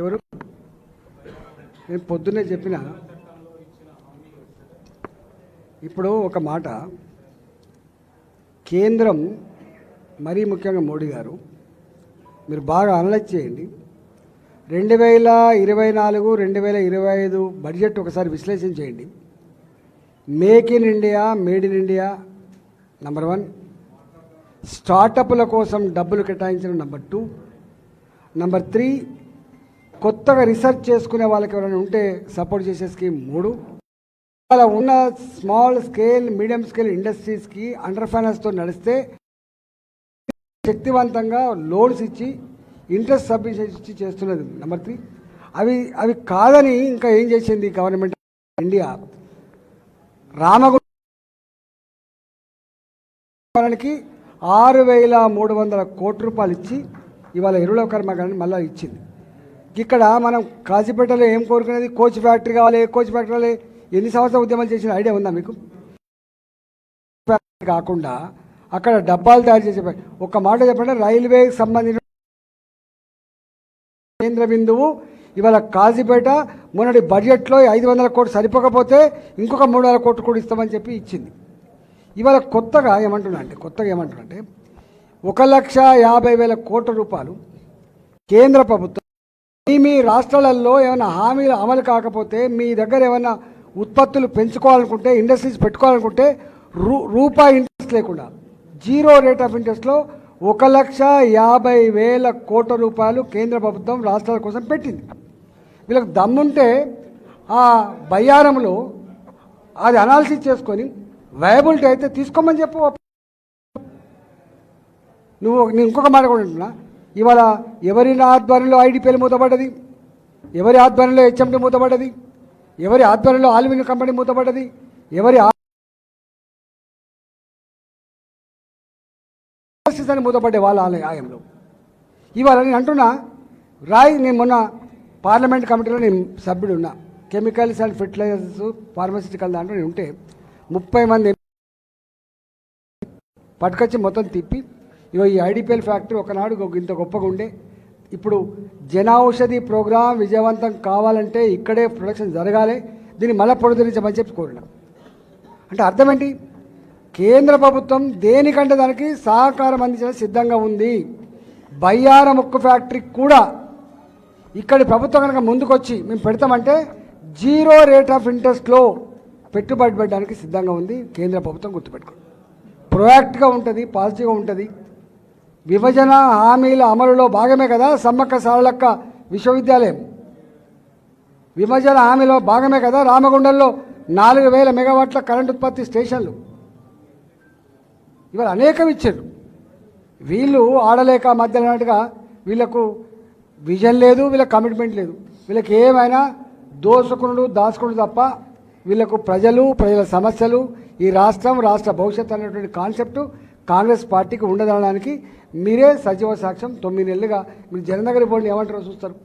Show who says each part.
Speaker 1: ఎవరు? నేను పొద్దున్నే చెప్పిన. ఇప్పుడు ఒక మాట. కేంద్రం మరీ ముఖ్యంగా మోడీ గారు మీరు బాగా అనలైజ్ చేయండి. రెండు వేల ఇరవై నాలుగు రెండు వేల ఇరవై ఐదు బడ్జెట్ ఒకసారి విశ్లేషణ చేయండి. Make in India made in India number one. స్టార్టప్ల కోసం డబ్బులు కేటాయించిన నంబర్ టూ. నంబర్ త్రీ కొత్తగా రీసెర్చ్ చేసుకునే వాళ్ళకి ఎవరైనా ఉంటే సపోర్ట్ చేసే స్కీమ్ మూడు. అలా ఉన్న స్మాల్ స్కేల్ మీడియం స్కేల్ ఇండస్ట్రీస్కి అండర్ ఫైనాన్స్తో నడిస్తే శక్తివంతంగా లోన్స్ ఇచ్చి ఇంట్రెస్ట్ సబ్మిషన్ ఇచ్చి చేస్తున్నది నెంబర్ త్రీ. అవి అవి కాదని ఇంకా ఏం చేసింది గవర్నమెంట్ ఇండియా? రామగుండానికి ఆరు వేల మూడు వందల కోట్ల రూపాయలు ఇచ్చి ఇవాళ ఎరువుల కర్మాగారాన్ని మళ్ళీ ఇచ్చింది. ఇక్కడ మనం కాజీపేటలో ఏం కోరుకునేది? కోచ్ ఫ్యాక్టరీ కావాలి కోచ్ ఫ్యాక్టరీ కావాలి ఎన్ని సంవత్సరాల ఉద్యమాలు చేసిన ఐడియా ఉందా మీకు? ఫ్యాక్టరీ కాకుండా అక్కడ డబ్బాలు తయారు చేసే ఒక మాట చెప్పండి రైల్వేకి సంబంధించిన కేంద్ర బిందువు ఇవాళ కాజీపేట మొన్నటి బడ్జెట్లో ఐదు వందల కోట్లు సరిపోకపోతే ఇంకొక మూడు వందల కోట్లు కూడా ఇస్తామని చెప్పి ఇచ్చింది. ఇవాళ కొత్తగా ఏమంటున్నా అంటే కొత్తగా ఏమంటున్నా అంటే ఒక లక్ష యాభై వేల కోట్ల రూపాయలు కేంద్ర ప్రభుత్వం మీ మీ రాష్ట్రాలలో ఏమైనా హామీలు అమలు కాకపోతే మీ దగ్గర ఏమైనా ఉత్పత్తులు పెంచుకోవాలనుకుంటే ఇండస్ట్రీస్ పెట్టుకోవాలనుకుంటే రూ రూపాయి ఇంట్రెస్ట్ లేకుండా జీరో రేట్ ఆఫ్ ఇంట్రెస్ట్లో ఒక లక్ష యాభై వేల కోట్ల రూపాయలు కేంద్ర ప్రభుత్వం రాష్ట్రాల కోసం పెట్టింది. వీళ్ళకి దమ్ముంటే ఆ బయ్యారంలో అది అనాలిసిస్ చేసుకొని వయబిలిటీ అయితే తీసుకోమని చెప్పు. నువ్వు నేను ఇంకొక మాట కూడా ఉంటున్నా ఇవాళ ఎవరి ఆధ్వర్యంలో ఐడిపిఎల్ మూతపడ్డది? ఎవరి ఆధ్వర్యంలో హెచ్ఎండి మూతపడ్డది? ఎవరి ఆధ్వర్యంలో ఆల్యూమినియం కంపెనీ మూతపడ్డది? ఎవరి అని మూతపడ్డే వాళ్ళ ఆలయ- ఇవాళ నేను అంటున్నా రాయ్ నేను మొన్న పార్లమెంట్ కమిటీలో నేను సభ్యుడు ఉన్నా. కెమికల్స్ అండ్ ఫెర్టిలైజర్స్ ఫార్మసిటికల్ దాంట్లో నేను ఉంటే ముప్పై మంది పట్టుకొచ్చి మొత్తం తిప్పి ఇగో ఈ ఐడిపిఎల్ ఫ్యాక్టరీ ఒకనాడు ఇంత గొప్పగా ఉండే. ఇప్పుడు జనౌషధి ప్రోగ్రాం విజయవంతం కావాలంటే ఇక్కడే ప్రొడక్షన్ జరగాలి. దీన్ని మళ్ళీ పునరుద్ధరించమని చెప్పి కోరినాం. అంటే అర్థం ఏంటి కేంద్ర ప్రభుత్వం దేనికంటే దానికి సహకారం అందించడానికి సిద్ధంగా ఉంది. బయ్యార ముక్కు ఫ్యాక్టరీ కూడా ఇక్కడి ప్రభుత్వం కనుక ముందుకొచ్చి మేము పెడతామంటే జీరో రేట్ ఆఫ్ ఇంట్రెస్ట్లో పెట్టుబడి పెట్టడానికి సిద్ధంగా ఉంది. కేంద్ర ప్రభుత్వం గుర్తుపెట్టుకోండి. ప్రొయాక్ట్గా ఉంటుంది పాజిటివ్గా ఉంటుంది. విభజన హామీల అమలులో భాగమే కదా సమ్మక్క సారలక్క విశ్వవిద్యాలయం. విభజన హామీలో భాగమే కదా రామగుండంలో నాలుగు వేల మెగావాట్ల కరెంట్ ఉత్పత్తి స్టేషన్లు. ఇవాళ అనేకం ఇచ్చారు. వీళ్ళు ఆడలేక మధ్యలో వీళ్ళకు విజన్ లేదు వీళ్ళకి కమిట్మెంట్ లేదు. వీళ్ళకి ఏమైనా దోసుకునుడు దాచుకునుడు తప్ప వీళ్ళకు ప్రజలు ప్రజల సమస్యలు ఈ రాష్ట్రం రాష్ట్ర భవిష్యత్తు అనేటువంటి కాన్సెప్టు కాంగ్రెస్ పార్టీకి ఉండదనడానికి మీరే సజీవ సాక్ష్యం తొమ్మిది నెలలుగా మీరు జననగరి బోర్డు ఏమంటారో చూస్తారు.